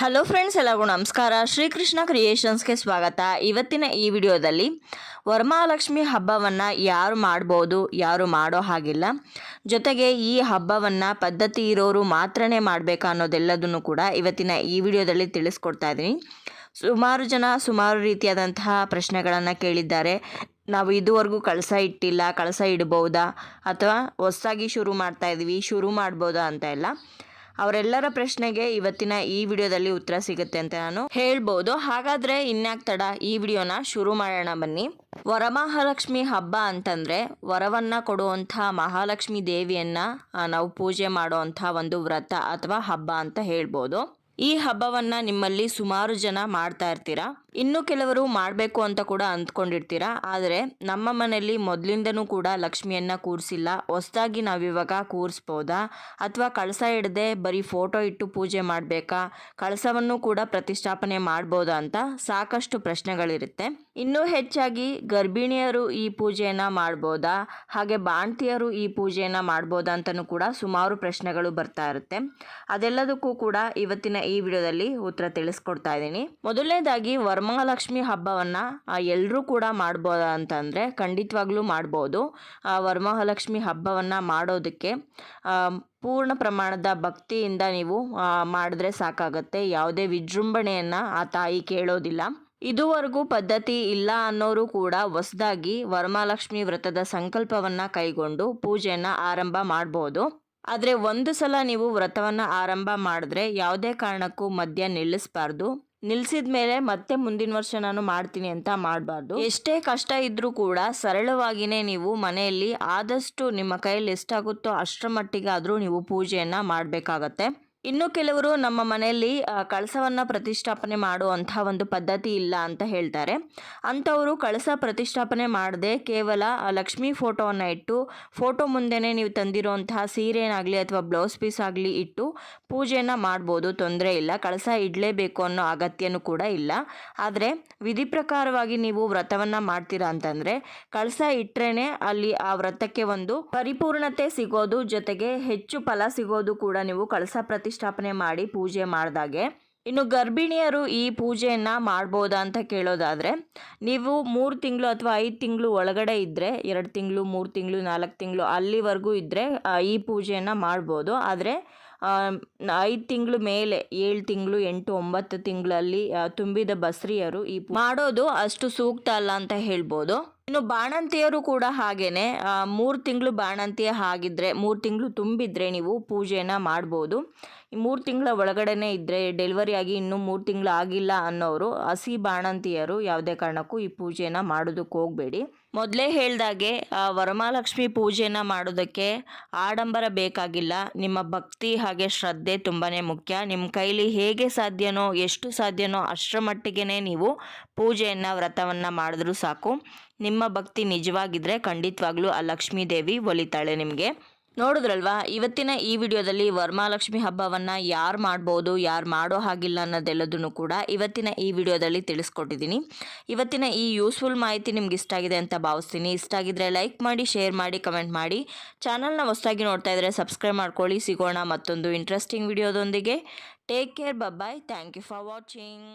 Hello friends ಎಲ್ಲರಿಗೂ ನಮಸ್ಕಾರ. ಶ್ರೀಕೃಷ್ಣ ಕ್ರಿಯೇಷನ್ಸ್ಗೆ ಸ್ವಾಗತ. ಇವತ್ತಿನ ಈ ವಿಡಿಯೋದಲ್ಲಿ ವರಮಹಾಲಕ್ಷ್ಮಿ ಹಬ್ಬವನ್ನು ಯಾರು ಮಾಡ್ಬೋದು, ಯಾರು ಮಾಡೋ ಹಾಗಿಲ್ಲ. ಜೊತೆಗೆ ಈ ಹಬ್ಬವನ್ನು ಪದ್ಧತಿ ಇರೋರು ಮಾತ್ರನೇ ಮಾಡಬೇಕಾ ಅನ್ನೋದೆಲ್ಲದನ್ನು ಕೂಡ ಇವತ್ತಿನ ಈ ವಿಡಿಯೋದಲ್ಲಿ ತಿಳಿಸ್ಕೊಡ್ತಾ ಇದ್ದೀನಿ. ಸುಮಾರು ಜನ ಸುಮಾರು ರೀತಿಯಾದಂತಹ ಪ್ರಶ್ನೆಗಳನ್ನು ಕೇಳಿದ್ದಾರೆ. ನಾವು ಇದುವರೆಗೂ ಕಳಸ ಇಟ್ಟಿಲ್ಲ, ಕಳಸ ಇಡ್ಬೋದಾ ಅಥವಾ ಹೊಸ್ದಾಗಿ ಶುರು ಮಾಡ್ತಾ ಇದ್ದೀವಿ ಶುರು ಮಾಡ್ಬೋದಾ ಅಂತ ಎಲ್ಲ. ಅವರೆಲ್ಲರ ಪ್ರಶ್ನೆಗೆ ಇವತ್ತಿನ ಈ ವಿಡಿಯೋದಲ್ಲಿ ಉತ್ತರ ಸಿಗುತ್ತೆ ಅಂತ ನಾನು ಹೇಳ್ಬೋದು. ಹಾಗಾದ್ರೆ ಇನ್ಯಾಕ್ ತಡ? ಈ ವಿಡಿಯೋನ ಶುರು ಮಾಡೋಣ ಬನ್ನಿ. ವರಮಹಾಲಕ್ಷ್ಮಿ ಹಬ್ಬ ಅಂತಂದ್ರೆ ವರವನ್ನ ಕೊಡುವಂಥ ಮಹಾಲಕ್ಷ್ಮಿ ದೇವಿಯನ್ನ ನಾವು ಪೂಜೆ ಮಾಡುವಂಥ ಒಂದು ವ್ರತ ಅಥವಾ ಹಬ್ಬ ಅಂತ ಹೇಳ್ಬೋದು. ಈ ಹಬ್ಬವನ್ನ ನಿಮ್ಮಲ್ಲಿ ಸುಮಾರು ಜನ ಮಾಡ್ತಾ ಇರ್ತೀರಾ? ಇನ್ನು ಕೆಲವರು ಮಾಡಬೇಕು ಅಂತ ಕೂಡ ಅಂದ್ಕೊಂಡಿರ್ತೀರಾ? ಆದರೆ ನಮ್ಮ ಮನೆಯಲ್ಲಿ ಮೊದಲಿಂದನೂ ಕೂಡ ಲಕ್ಷ್ಮಿಯನ್ನ ಕೂರಿಸಿಲ್ಲ. ಹೊಸದಾಗಿ ನಾವು ಇವಾಗ ಕೂರಿಸ್ಬೋದಾ? ಅಥವಾ ಕಳಸ ಇಡದೆ ಬರೀ ಫೋಟೋ ಇಟ್ಟು ಪೂಜೆ ಮಾಡಬೇಕಾ? ಕಳಸವನ್ನು ಕೂಡ ಪ್ರತಿಷ್ಠಾಪನೆ ಮಾಡ್ಬೋದಾ ಅಂತ ಸಾಕಷ್ಟು ಪ್ರಶ್ನೆಗಳಿರುತ್ತೆ. ಇನ್ನೂ ಹೆಚ್ಚಾಗಿ ಗರ್ಭಿಣಿಯರು ಈ ಪೂಜೆಯನ್ನು ಮಾಡ್ಬೋದಾ? ಹಾಗೆ ಬಾಣ್ತಿಯರು ಈ ಪೂಜೆಯನ್ನು ಮಾಡ್ಬೋದಾ ಅಂತಲೂ ಕೂಡ ಸುಮಾರು ಪ್ರಶ್ನೆಗಳು ಬರ್ತಾ ಇರುತ್ತೆ. ಅದೆಲ್ಲದಕ್ಕೂ ಕೂಡ ಇವತ್ತಿನ ಈ ವಿಡಿಯೋದಲ್ಲಿ ಉತ್ತರ ತಿಳಿಸ್ಕೊಡ್ತಾ ಇದ್ದೀನಿ. ಮೊದಲನೇದಾಗಿ ವರಮಹಾಲಕ್ಷ್ಮಿ ಹಬ್ಬವನ್ನು ಎಲ್ಲರೂ ಕೂಡ ಮಾಡ್ಬೋದಾ ಅಂತಂದರೆ ಖಂಡಿತವಾಗ್ಲೂ ಮಾಡ್ಬೋದು. ಆ, ವರಮಹಾಲಕ್ಷ್ಮಿ ಹಬ್ಬವನ್ನು ಮಾಡೋದಕ್ಕೆ ಪೂರ್ಣ ಪ್ರಮಾಣದ ಭಕ್ತಿಯಿಂದ ನೀವು ಮಾಡಿದ್ರೆ ಸಾಕಾಗತ್ತೆ. ಯಾವುದೇ ವಿಜೃಂಭಣೆಯನ್ನು ಆ ತಾಯಿ ಕೇಳೋದಿಲ್ಲ. ಇದುವರೆಗೂ ಪದ್ಧತಿ ಇಲ್ಲ ಅನ್ನೋರು ಕೂಡ ಹೊಸದಾಗಿ ವರಮಹಾಲಕ್ಷ್ಮಿ ವ್ರತದ ಸಂಕಲ್ಪವನ್ನ ಕೈಗೊಂಡು ಪೂಜೆಯನ್ನ ಆರಂಭ ಮಾಡ್ಬೋದು. ಆದರೆ ಒಂದು ಸಲ ನೀವು ವ್ರತವನ್ನ ಆರಂಭ ಮಾಡಿದ್ರೆ ಯಾವುದೇ ಕಾರಣಕ್ಕೂ ಮದ್ಯ ನಿಲ್ಲಿಸಬಾರ್ದು. ನಿಲ್ಸಿದ ಮೇಲೆ ಮತ್ತೆ ಮುಂದಿನ ವರ್ಷ ನಾನು ಮಾಡ್ತೀನಿ ಅಂತ ಮಾಡಬಾರ್ದು. ಎಷ್ಟೇ ಕಷ್ಟ ಇದ್ರೂ ಕೂಡ ಸರಳವಾಗಿನೇ ನೀವು ಮನೆಯಲ್ಲಿ ಆದಷ್ಟು ನಿಮ್ಮ ಕೈಯಲ್ಲಿ ಎಷ್ಟಾಗುತ್ತೋ ಅಷ್ಟರ ಮಟ್ಟಿಗಾದರೂ ನೀವು ಪೂಜೆಯನ್ನು ಮಾಡಬೇಕಾಗತ್ತೆ. ಇನ್ನು ಕೆಲವರು ನಮ್ಮ ಮನೆಯಲ್ಲಿ ಕಳಸವನ್ನು ಪ್ರತಿಷ್ಠಾಪನೆ ಮಾಡುವಂಥ ಒಂದು ಪದ್ಧತಿ ಇಲ್ಲ ಅಂತ ಹೇಳ್ತಾರೆ. ಅಂಥವರು ಕಳಸ ಪ್ರತಿಷ್ಠಾಪನೆ ಮಾಡದೆ ಕೇವಲ ಲಕ್ಷ್ಮಿ ಫೋಟೋವನ್ನು ಇಟ್ಟು, ಫೋಟೋ ಮುಂದೆನೇ ನೀವು ತಂದಿರುವಂತಹ ಸೀರೆನಾಗಲಿ ಅಥವಾ ಬ್ಲೌಸ್ ಪೀಸ್ ಆಗಲಿ ಇಟ್ಟು ಪೂಜೆಯನ್ನು ಮಾಡ್ಬೋದು, ತೊಂದರೆ ಇಲ್ಲ. ಕಳಸ ಇಡಲೇಬೇಕು ಅನ್ನೋ ಅಗತ್ಯನೂ ಕೂಡ ಇಲ್ಲ. ಆದರೆ, ವಿಧಿ ಪ್ರಕಾರವಾಗಿ ನೀವು ವ್ರತವನ್ನು ಮಾಡ್ತೀರಾ ಅಂತಂದರೆ, ಕಳಸ ಇಟ್ಟರೆ ಅಲ್ಲಿ ಆ ವ್ರತಕ್ಕೆ ಒಂದು ಪರಿಪೂರ್ಣತೆ ಸಿಗೋದು, ಜೊತೆಗೆ ಹೆಚ್ಚು ಫಲ ಸಿಗೋದು ಕೂಡ ನೀವು ಕಳಸ ಪ್ರತಿಷ್ಠಾಪನೆ ಮಾಡಿ ಪೂಜೆ ಮಾಡಿದಾಗೆ. ಇನ್ನು ಗರ್ಭಿಣಿಯರು ಈ ಪೂಜೆಯನ್ನ ಮಾಡ್ಬೋದಾ ಅಂತ ಕೇಳೋದಾದ್ರೆ, ನೀವು ಮೂರು ತಿಂಗಳು ಅಥವಾ ಐದು ತಿಂಗಳು ಒಳಗಡೆ ಇದ್ದರೆ ಎರಡು ತಿಂಗಳು, ಮೂರು ತಿಂಗಳು, ನಾಲ್ಕು ತಿಂಗಳು ಅಲ್ಲಿವರೆಗೂ ಇದ್ದರೆ ಈ ಪೂಜೆಯನ್ನು ಮಾಡ್ಬೋದು. ಆದರೆ ಐದು ತಿಂಗಳು ಮೇಲೆ, ಏಳು ತಿಂಗಳು, ಎಂಟು, ಒಂಬತ್ತು ತಿಂಗಳಲ್ಲಿ ತುಂಬಿದ ಬಸ್ರಿಯರು ಈ ಮಾಡೋದು ಅಷ್ಟು ಸೂಕ್ತ ಅಲ್ಲ ಅಂತ ಹೇಳ್ಬೋದು. ಇನ್ನು ಬಾಣಂತಿಯರು ಕೂಡ ಹಾಗೇನೆ ಮೂರು ತಿಂಗಳು ಬಾಣಂತಿಯ ಆಗಿದ್ರೆ ಮೂರು ತಿಂಗಳು ತುಂಬಿದ್ರೆ ನೀವು ಪೂಜೆನ ಮಾಡ್ಬೋದು. ಈ ಮೂರು ತಿಂಗಳ ಒಳಗಡೆನೆ ಇದ್ದರೆ ಡೆಲಿವರಿ ಆಗಿ ಇನ್ನೂ ಮೂರು ತಿಂಗಳು ಆಗಿಲ್ಲ ಅನ್ನೋರು ಹಸಿ ಬಾಣಂತಿಯರು ಯಾವುದೇ ಕಾರಣಕ್ಕೂ ಈ ಪೂಜೆನ ಮಾಡೋದಕ್ಕೆ ಹೋಗಬೇಡಿ. ಮೊದಲೇ ಹೇಳ್ದಾಗೆ ವರಮಹಾಲಕ್ಷ್ಮಿ ಪೂಜೆನ ಮಾಡೋದಕ್ಕೆ ಆಡಂಬರ ಬೇಕಾಗಿಲ್ಲ. ನಿಮ್ಮ ಭಕ್ತಿ ಹಾಗೆ ಶ್ರದ್ಧೆ ತುಂಬಾ ಮುಖ್ಯ. ನಿಮ್ಮ ಕೈಲಿ ಹೇಗೆ ಸಾಧ್ಯನೋ ಎಷ್ಟು ಸಾಧ್ಯನೋ ಅಷ್ಟರ ಮಟ್ಟಿಗೆ ನೀವು ಪೂಜೆಯನ್ನು, ವ್ರತವನ್ನು ಮಾಡಿದ್ರು ಸಾಕು. ನಿಮ್ಮ ಭಕ್ತಿ ನಿಜವಾಗಿದ್ರೆ ಖಂಡಿತವಾಗ್ಲೂ ಆ ಲಕ್ಷ್ಮೀ ದೇವಿ ಒಲಿತಾಳೆ ನಿಮಗೆ. ನೋಡಿದ್ರಲ್ವಾ, ಇವತ್ತಿನ ಈ ವಿಡಿಯೋದಲ್ಲಿ ವರಮಹಾಲಕ್ಷ್ಮಿ ಹಬ್ಬವನ್ನು ಯಾರು ಮಾಡ್ಬೋದು, ಯಾರು ಮಾಡೋ ಹಾಗಿಲ್ಲ ಅನ್ನೋದೆಲ್ಲದನ್ನು ಕೂಡ ಇವತ್ತಿನ ಈ ವಿಡಿಯೋದಲ್ಲಿ ತಿಳಿಸ್ಕೊಟ್ಟಿದ್ದೀನಿ. ಇವತ್ತಿನ ಈ ಯೂಸ್ಫುಲ್ ಮಾಹಿತಿ ನಿಮ್ಗೆ ಇಷ್ಟ ಆಗಿದೆ ಅಂತ ಭಾವಿಸ್ತೀನಿ. ಇಷ್ಟ ಆಗಿದ್ರೆ ಲೈಕ್ ಮಾಡಿ ಶೇರ್ ಮಾಡಿ ಕಮೆಂಟ್ ಮಾಡಿ. ಚಾನಲ್ನ ಹೊಸದಾಗಿ ನೋಡ್ತಾ ಇದ್ದರೆ ಸಬ್ಸ್ಕ್ರೈಬ್ ಮಾಡ್ಕೊಳ್ಳಿ. ಸಿಗೋಣ ಮತ್ತೊಂದು interesting ವಿಡಿಯೋದೊಂದಿಗೆ take care bye thank you for watching